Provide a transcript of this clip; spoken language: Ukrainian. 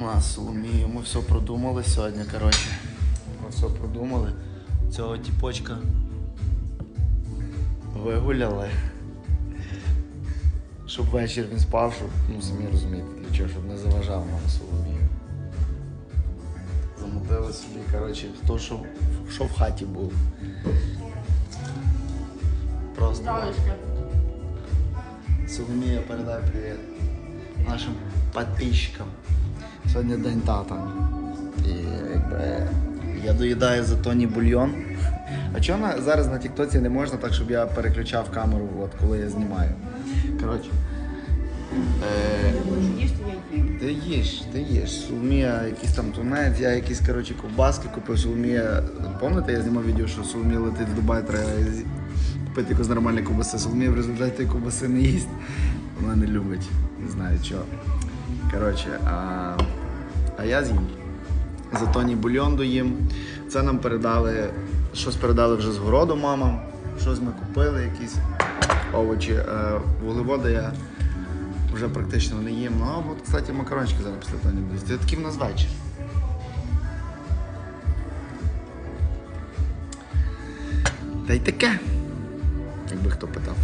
Ма, Соломію, ми все продумали сьогодні, коротше. Ми все продумали. Цього тіпочка вигуляли. Щоб вечір він спав, щоб, ну самі розумієте, для чого, щоб не заважав нам Соломію. Замутили собі, коротше, хто що, що в хаті був. Просто. Здравствуйте. Соломія, передай привіт нашим підписчикам. Сьогодні день тата. І якби я доїдаю за тоні бульйон. А чого зараз на Тіктоці не можна так, щоб я переключав камеру, от, коли я знімаю. Коротше. Е, ти їж, ти їж. Соломія якийсь там тунець, я якісь коротше, ковбаски купив. Соломія. Пам'ятаєте, я знімав відео, що Соломія летить в Дубай, треба купити якусь нормальну ковбаси. Соломія в результаті ковбаси не їсть. Вона не любить. Не знаю чого. Коротше, а, а я з'їм. За тоні бульйон доїм. Це нам передали, щось передали вже з городу мама. Щось ми купили, якісь овочі. Е, вуглеводи я вже практично не їм. Ну, а от, кстати, макарончики зараз після тоні будуть. Це такий в нас вечір. Та й таке. Якби хто питав.